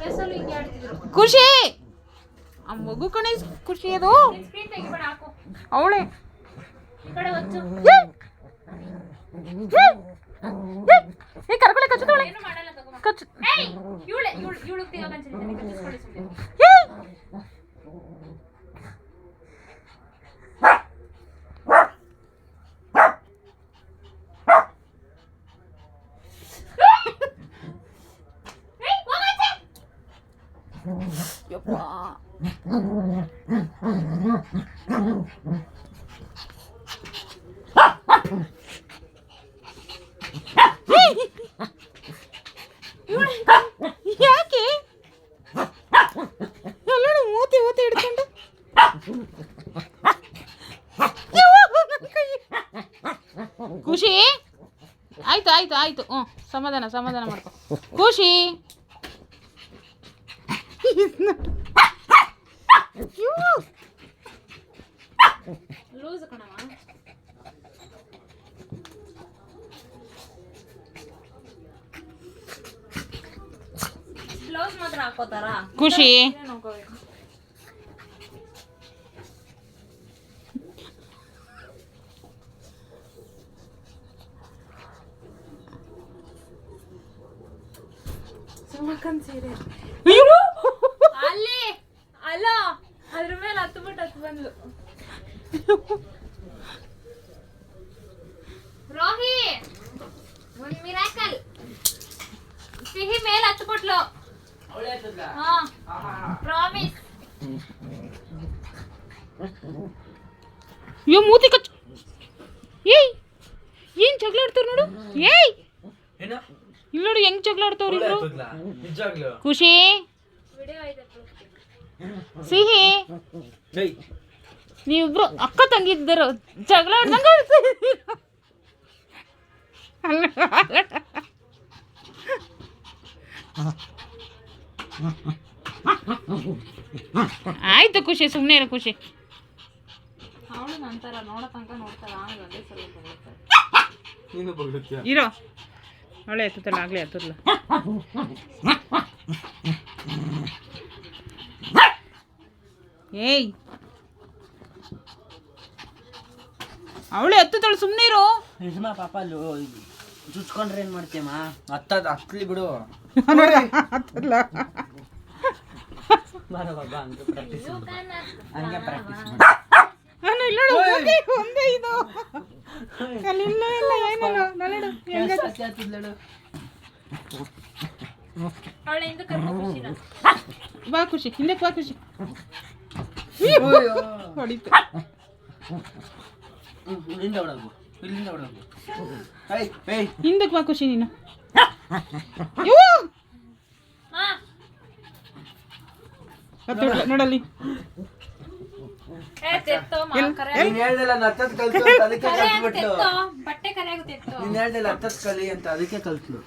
Wrestle ಹಿಂಗೆ ಆಡ್ತಿದ್ರು ಖುಷಿ ಆ ಮಗು ಕಣೆ ಖುಷಿ ಅದು ಸ್ಕ್ರೀನ್ ತೆಗಿಬೇಡ ಹಾಕು ಅವಳೆ ಈ ಕಡೆ ಹೊಚ್ಚು ಏ ಕರ್ಕೊಳ್ಳೆ ಕಚ್ಚುತ್ತವಳೆ ಯಪ್ಪಾ. ಯಾಕೆ? ಎಲ್ಲರೂ ಮೂತಿ ಮೂತಿ ಹಿಡ್ಕೊಂಡು. ಖುಷಿ? ಆಯ್ತು ಆಯ್ತು ಆಯ್ತು. ಹ್ಞೂ ಸಮಾಧಾನ ಸಮಾಧಾನ ಮಾಡ್ಕೊ. ಖುಷಿ? ಇವ್ವು. ಲೂಸ್ ಕಣವ ಬ್ಲೌಸ್ ಮಾತ್ರ ಹಾಕೋತಾರ ಖುಷಿ ನೋಡ್ಕೋಬೇಕು ಸುಮ್ಮಕ್ಕನ್ ಸೀರೆ ಜಗಳ ಆಡ್ತಾರ ನೋಡು ಏಯ್ ಏನೋ ಇಲ್ಲಿ ನೋಡು ಹೆಂಗ್ ಜಗಳ ಆಡ್ತಾವ್ರಿ ಇಬ್ರು ನಿಜಾಗ್ಲು ಖುಷಿ ವಿಡಿಯೋ ಐತೆ ಸಿಹಿ ಏಯ್ ನೀವಿಬ್ರು ಅಕ್ಕ ತಂಗಿದ್ದರು ಜಗಳ ಆಯ್ತು ಖುಷಿ ಸುಮ್ಮನೆ ಇರು ಖುಷಿ. ಅವಳು ನಂತರ ನೋಡೋ ತನಕ ನೋಡ್ತಾಳ ಆಮೇಲೆ ಒಂದೇ ಸಲ ಬರುತ್ತೆ ನೀನು ಬಗ್ಲತ್ತೀಯ ಇರೋ. ಅವಳೆ ಎತ್ತಲ್ಲ ಆಗ್ಲೇ ಎತ್ತಲ್ಲ ಏಯ್. ಅವಳೆ ಎತ್ತುತ್ತಾಳೆ ಸುಮ್ಮನೆ ಇರು. ನಿಜಮಾ ಪಾಪ ಅಲ್ಲಿ ಚುಚ್ಕೊಂಡ್ರೆ ಏನ್ ಮಾಡ್ತೀಯಮ್ಮ? ಹತ್ತದ ಹತ್ತಲಿ ಬಿಡು. ಹತ್ತಲ್ಲ. ಬರ ಬಾಬಾ ಹಂಗೆ ಪ್ರಾಕ್ಟೀಸ್ ಹಂಗೆ ಪ್ರಾಕ್ಟೀಸ್ ನಾನು ಇಲ್ಲ ಒಂದೇ ಇದು. ಅಲ್ಲಿ ಇಲ್ಲ ಏನಿಲ್ಲ ನೋಡು ಹೆಂಗೈತೆ. ಅವಳ ಹಿಂದೆ ಕರ್ಕೊಂಡು ಖುಷಿನ ಬಾ ಖುಷಿ ಹಿಂದಕ್ಕೆ ಬಾ ಖುಷಿ ಹೊಡಿತು. ಇಲ್ಲಿಂದ ಹೊಡಗು ಇಲ್ಲಿಂದ ಹೊಡಗು ಹಿಂದಕ್ಕೆ ಬಾ ಖುಷಿ ನೀನು. ತೆತ್ತೋ ಬಟ್ಟೆ ಕರೆ ಆಗುತ್ತೆ ತೆತ್ತೋ. ನೀನ್ ಹೇಳ್ದಲ್ಲ ಹತ್ತದ್ ಕಲಿ ಅಂತ ಅದಕ್ಕೆ ಕಲ್ತ್ಲು.